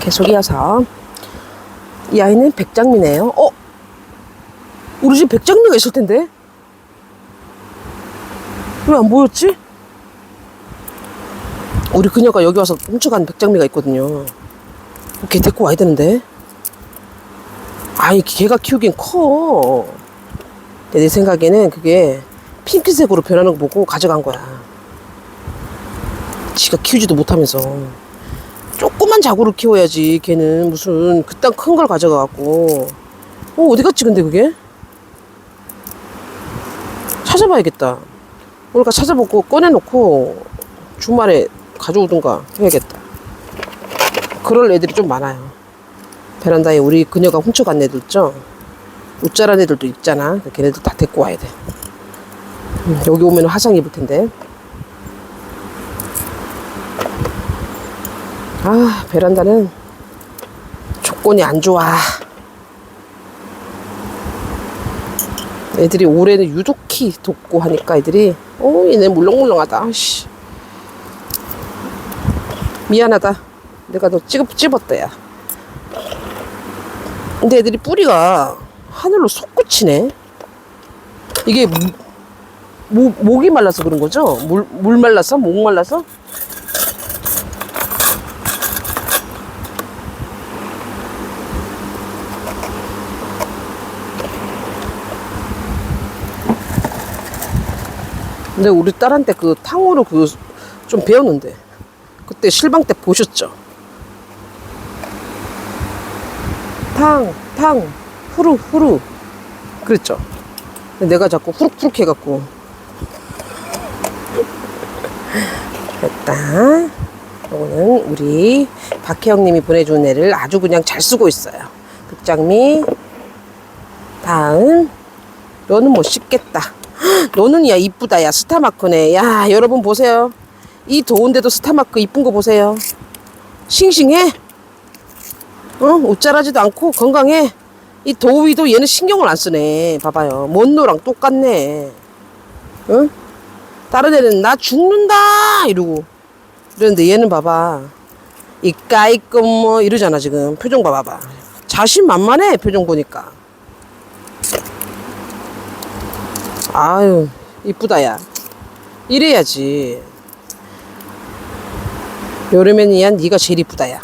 계속 이어서 이 아이는 백장미네요. 어? 우리 집 백장미가 있을 텐데? 왜 안 보였지? 우리 그녀가 여기 와서 훔쳐간 백장미가 있거든요. 걔 데리고 와야 되는데. 아이, 걔가 키우긴 커. 내 생각에는 그게 핑크색으로 변하는 거 보고 가져간 거야. 지가 키우지도 못하면서. 조그만 자구를 키워야지. 걔는 무슨 그딴 큰 걸 가져가갖고. 어, 어디 갔지, 근데 그게? 찾아봐야겠다. 그러니까 찾아보고 꺼내놓고 주말에 가져오든가 해야겠다. 그럴 애들이 좀 많아요. 베란다에 우리 그녀가 훔쳐간 애들 있죠? 웃자란 애들도 있잖아. 걔네들 다 데리고 와야 돼. 음, 여기 오면 화상 입을 텐데. 아, 베란다는 조건이 안 좋아. 애들이 올해는 유독히 덥고 하니까 애들이 어 얘네 물렁물렁하다 씨. 미안하다 내가 너 찝, 찝었다 야 근데 애들이 뿌리가 하늘로 솟구치네 이게 무- 모, 목이 말라서 그런 거죠? 물, 물 말라서? 목 말라서? 근데 우리 딸한테 그 탕후루 그 좀 배웠는데 그때 실방 때 보셨죠? 탕, 탕, 후루, 후루. 그랬죠? 내가 자꾸 후룩후룩 해갖고. 됐다. 이거는 우리 박혜영님이 보내준 애를 아주 그냥 잘 쓰고 있어요. 극장미 다음 너는 못 씹겠다 너는 야 이쁘다 야. 스타마크네. 야 여러분 보세요. 이 더운데도 스타마크 이쁜 거 보세요. 싱싱해. 어? 웃자라지도 않고 건강해. 이 더위도 얘는 신경을 안 쓰네. 봐봐요. 먼노랑 똑같네. 응 다른 애는 나 죽는다! 이러고 이러는데 얘는 봐봐. 이 까이끔 뭐 이러잖아 지금. 표정 봐봐봐. 자신만만해 표정 보니까 아유 이쁘다 야. 이래야지. 여름에는 야 네가 제일 이쁘다 야.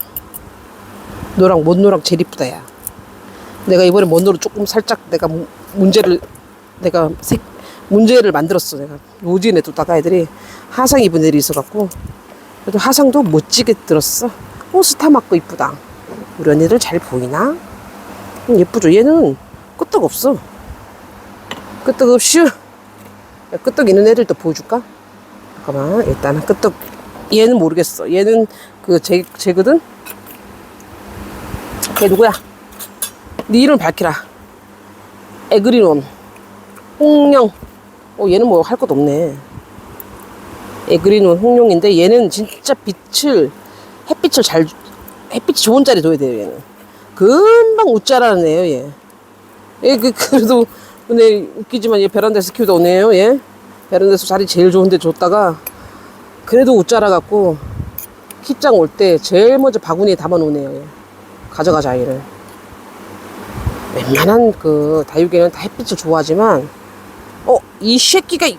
너랑 못노랑 제일 이쁘다 야. 내가 이번에 못노로 조금 살짝 내가 무- 문제를 내가 색 문제를 만들었어 내가. 요진에 뒀다가 애들이 하상 입은 애들이 있어갖고. 그래도 하상도 멋지게 들었어. 오 스타 맞고 이쁘다. 우리 언니들 잘 보이나? 음, 예쁘죠. 얘는 끄떡 없어 끄떡 없슈. 야, 끄떡 있는 애들도 보여줄까? 잠깐만 일단은 끄떡. 얘는 모르겠어. 얘는 그제 쟤거든? 걔 누구야? 네 이름 밝히라. 에그리논 홍룡. 어 얘는 뭐 할 것도 없네. 에그리논 홍룡인데 얘는 진짜 빛을 햇빛을 잘 햇빛이 좋은 자리에 둬야 돼요 얘는. 금방 웃자라는 애요 얘. 예, 그, 그래도, 근데 웃기지만 얘 베란다에서 키우다 오네요, 얘. 베란다에서 자리 제일 좋은데 줬다가, 그래도 웃자라 갖고, 키장 올 때 제일 먼저 바구니에 담아 놓네요, 얘. 가져가자, 얘를. 웬만한 그, 다육이는 다 햇빛을 좋아하지만, 어, 이 새끼가, 이-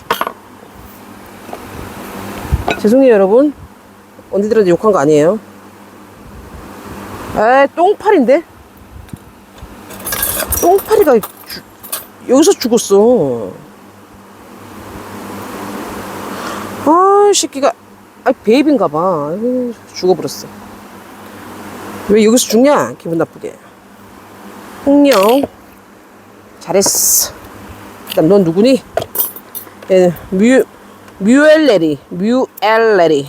죄송해요, 여러분. 언니들한테 욕한 거 아니에요. 에이, 똥팔인데? 똥파리가 주- 여기서 죽었어. 아, 이 새끼가, 아, 베이비인가 봐. 죽어버렸어. 왜 여기서 죽냐? 기분 나쁘게. 홍령. 잘했어. 그 다음, 넌 누구니? 얘는 뮤, 뮤엘레리. 뮤엘레리.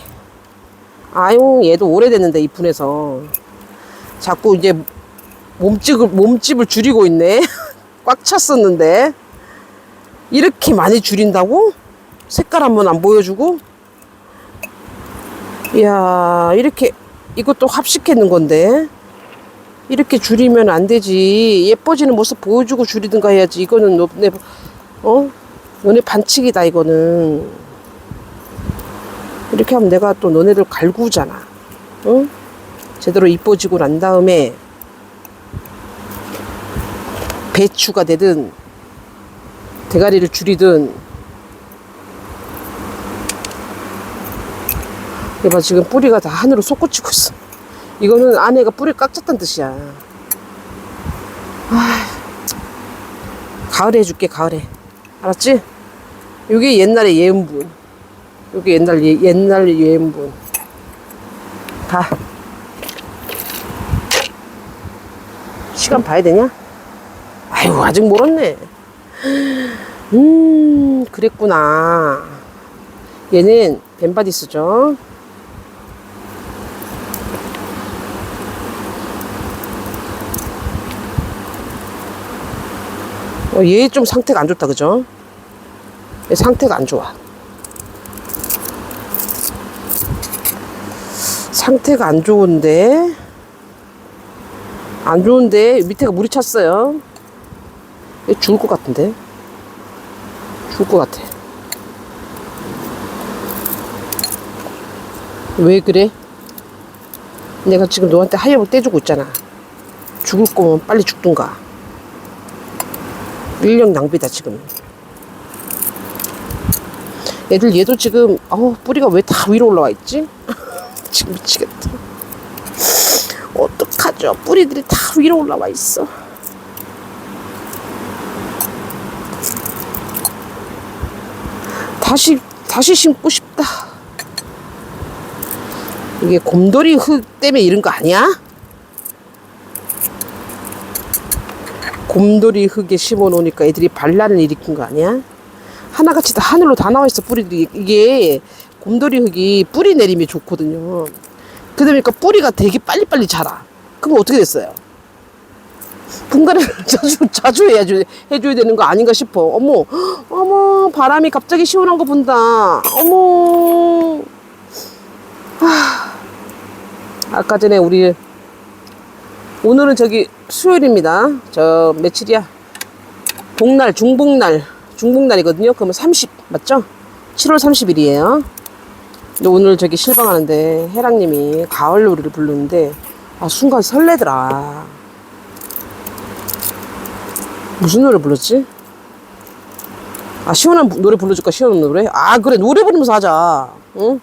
아유, 얘도 오래됐는데, 이쁜해서. 자꾸 이제 몸집을, 몸집을 줄이고 있네. 꽉 찼었는데. 이렇게 많이 줄인다고? 색깔 한번 안 보여주고? 이야, 이렇게, 이것도 합식했는 건데. 이렇게 줄이면 안 되지. 예뻐지는 모습 보여주고 줄이든가 해야지. 이거는 너네, 어? 너네 반칙이다, 이거는. 이렇게 하면 내가 또 너네들 갈구잖아. 응? 제대로 이뻐지고 난 다음에 배추가 되든 대가리를 줄이든. 이봐 지금 뿌리가 다 하늘로 솟구치고 있어. 이거는 안에가 뿌리 깍졌단 뜻이야. 아, 가을에 해줄게 가을에. 알았지? 요게 옛날에 예은분. 요게 옛날 예, 옛날 예은분. 가 시간 봐야 되냐? 아유 아직 멀었네. 음 그랬구나. 얘는 벤바디스죠? 어, 얘 좀 상태가 안 좋다 그죠? 얘 상태가 안 좋아. 상태가 안 좋은데 안 좋은데 밑에가 물이 찼어요. 얘 죽을 것 같은데? 죽을 것 같아. 왜 그래? 내가 지금 너한테 하엽을 떼주고 있잖아. 죽을 거면 빨리 죽든가. 인력 낭비다 지금. 애들 얘도 지금 어 뿌리가 왜 다 위로 올라와 있지? 지금 미치겠다. 어떡하죠? 뿌리들이 다 위로 올라와 있어 다시 다시 심고 싶다 이게 곰돌이 흙 때문에 이런 거 아니야? 곰돌이 흙에 심어 놓으니까 애들이 반란을 일으킨 거 아니야? 하나같이 다 하늘로 다 나와 있어 뿌리들이 이게 곰돌이 흙이 뿌리 내림이 좋거든요. 그러니까 뿌리가 되게 빨리빨리 자라. 그럼 어떻게 됐어요? 분갈이를 자주 자주 해야지 해줘야 되는 거 아닌가 싶어. 어머, 어머 바람이 갑자기 시원한 거 본다. 어머. 아, 아까 전에 우리 오늘은 저기 수요일입니다. 저 며칠이야? 복날, 중복날, 중복날이거든요. 그러면 30 맞죠? 7월 30일이에요. 근데 오늘 저기 실방하는데 해랑님이 가을 노래를 부르는데 아 순간 설레더라. 무슨 노래 불렀지? 아 시원한 노래 불러줄까 시원한 노래? 아 그래 노래 부르면서 하자. 응?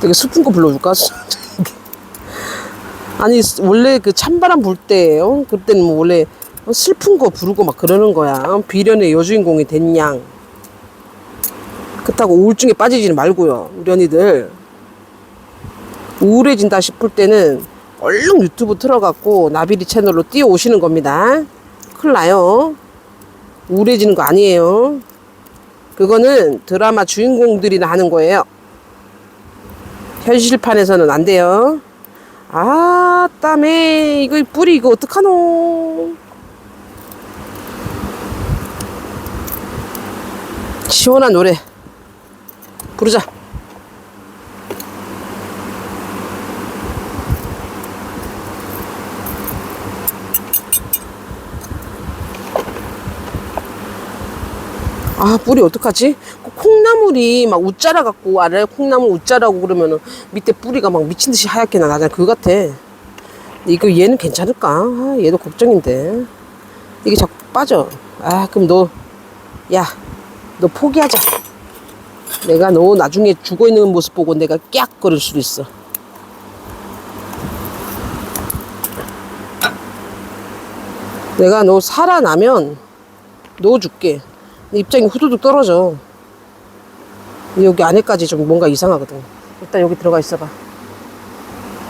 되게 슬픈 거 불러줄까? 아니 원래 그 찬바람 불 때, 어? 그때는 뭐 원래 슬픈 거 부르고 막 그러는 거야. 어? 비련의 여주인공이 된 양. 그렇다고 우울증에 빠지지는 말고요, 우리 언니들. 우울해진다 싶을 때는 얼른 유튜브 틀어갖고 나비리 채널로 뛰어오시는 겁니다. 큰일 나요. 우울해지는 거 아니에요. 그거는 드라마 주인공들이나 하는 거예요. 현실판에서는 안 돼요. 아, 땀에 이거 뿌리 이거 어떡하노? 시원한 노래 부르자. 아 뿌리 어떡하지? 그 콩나물이 막 웃자라 갖고 알아요? 콩나물 웃자라고 그러면은 밑에 뿌리가 막 미친 듯이 하얗게 나잖아 그거 같아 이거 얘는 괜찮을까? 아, 얘도 걱정인데 이게 자꾸 빠져 아 그럼 너 야 너 포기하자 내가 너 나중에 죽어 있는 모습 보고 내가 깍 거릴 수도 있어 내가 너 살아나면 넣어줄게 입장이 후두둑 떨어져. 여기 안에까지 좀 뭔가 이상하거든. 일단 여기 들어가 있어봐.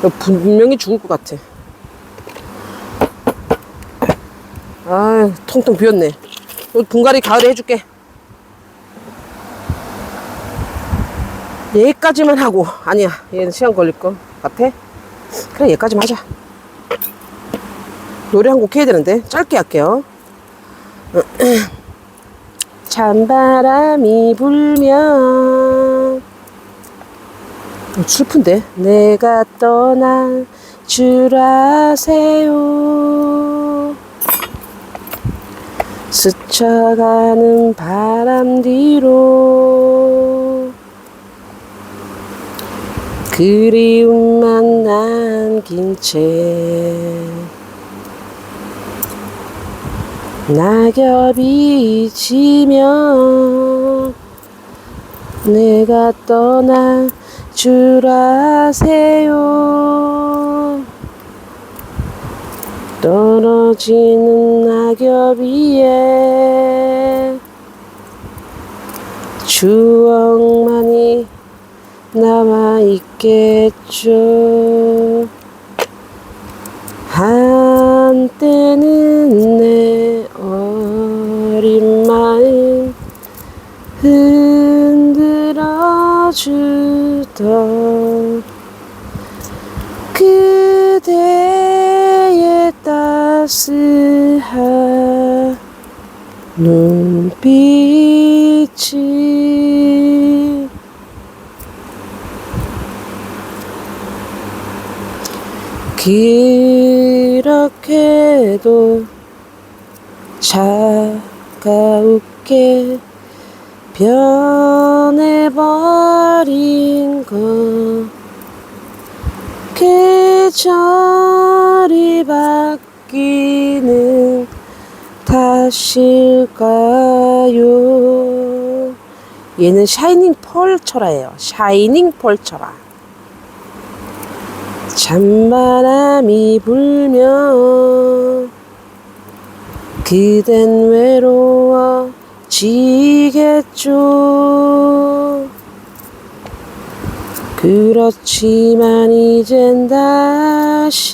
너 분명히 죽을 것 같아. 아유, 텅텅 비었네. 여기 분갈이 가을에 해줄게. 얘까지만 하고. 아니야, 얘는 시간 걸릴 것 같아. 그래, 얘까지만 하자. 노래 한 곡 해야 되는데. 짧게 할게요. 찬바람이 불면. 어, 슬픈데? 내가 떠날 줄 아세요. 스쳐가는 바람 뒤로. 그리움만 남긴 채 낙엽이 지면 내가 떠날 줄 아세요? 떨어지는 낙엽 위에 추억만이 남아 있겠죠 어린 마음 흔들어 주던 그대의 따스한 눈빛이 그렇게도 차 가웁게 변해버린 것 계절이 바뀌는 탓일까요? 얘는 샤이닝 펄 철화예요. 샤이닝 펄 철화. 찬바람이 불면 그댄 외로워지겠죠. 그렇지만 이젠 다시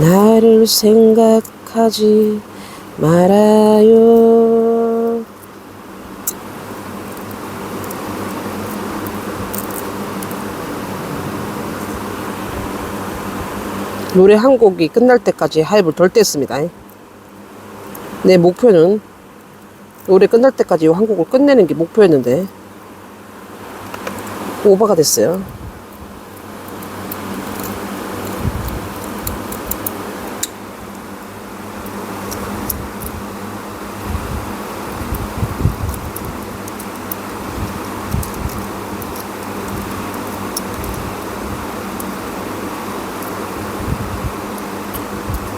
나를 생각하지 말아요. 노래 한 곡이 끝날 때까지 하입을 덜 뗐습니다. 내 목표는 노래 끝날 때까지 이한 곡을 끝내는 게 목표였는데 오버가 됐어요.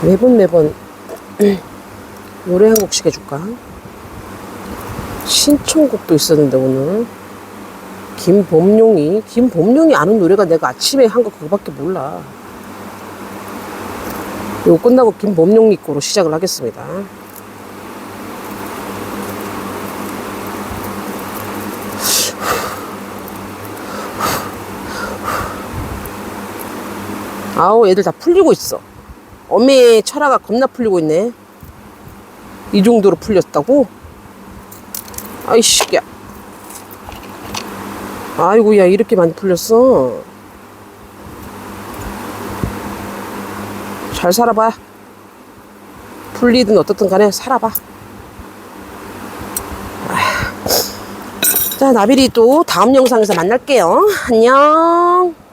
매번 매번 노래 한 곡씩 해줄까? 신청곡도 있었는데 오늘 김범용이 김범용이 아는 노래가 내가 아침에 한 거 그거밖에 몰라. 이거 끝나고 김범용이 거로 시작을 하겠습니다. 아우 애들 다 풀리고 있어. 어메 철화가 겁나 풀리고 있네. 이 정도로 풀렸다고? 아이씨, 야. 아이고, 야, 이렇게 많이 풀렸어. 잘 살아봐. 풀리든 어떻든 간에 살아봐. 아. 자, 나비리 또 다음 영상에서 만날게요. 안녕.